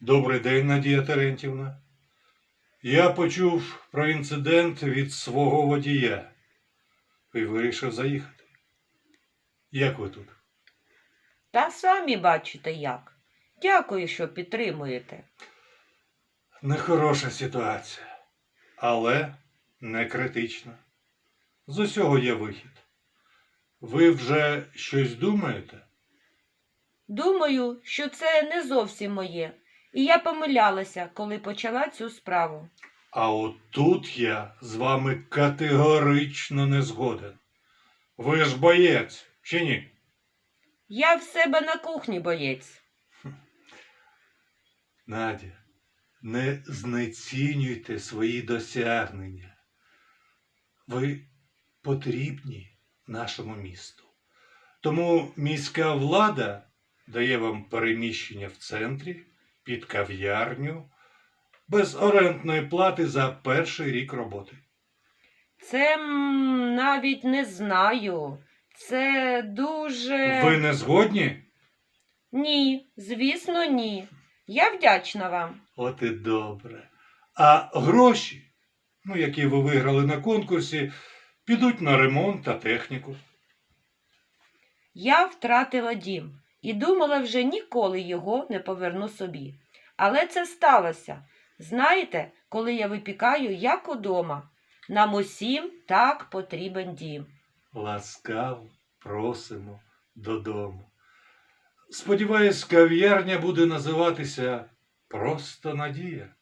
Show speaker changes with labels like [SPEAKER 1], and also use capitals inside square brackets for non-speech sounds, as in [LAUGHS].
[SPEAKER 1] Добрий день, Надія Терентівна. Я почув про інцидент від свого водія і вирішив заїхати. Як ви тут?
[SPEAKER 2] Та самі бачите як. Дякую, що підтримуєте.
[SPEAKER 1] Нехороша ситуація, але не критична. З усього є вихід. Ви вже щось думаєте?
[SPEAKER 2] Думаю, що це не зовсім моє. І я помилялася, коли почала цю справу.
[SPEAKER 1] А от тут я з вами категорично не згоден. Ви ж боєць, чи ні?
[SPEAKER 2] Я в себе на кухні боєць. [LAUGHS]
[SPEAKER 1] Надя, не знецінюйте свої досягнення. Ви потрібні нашому місту. Тому міська влада дає вам переміщення в центрі, під кав'ярню, без орендної плати за перший рік роботи.
[SPEAKER 2] Це м, навіть не знаю. Це дуже.
[SPEAKER 1] Ви не згодні?
[SPEAKER 2] Ні, звісно, ні. Я вдячна вам.
[SPEAKER 1] От і добре. А гроші, ну, які ви виграли на конкурсі, підуть на ремонт та техніку.
[SPEAKER 2] Я втратила дім і думала вже ніколи його не поверну собі. Але це сталося. Знаєте, коли я випікаю, як удома. Нам усім так потрібен дім.
[SPEAKER 1] Ласкаво просимо додому. Сподіваюсь, кав'ярня буде називатися Просто Надія.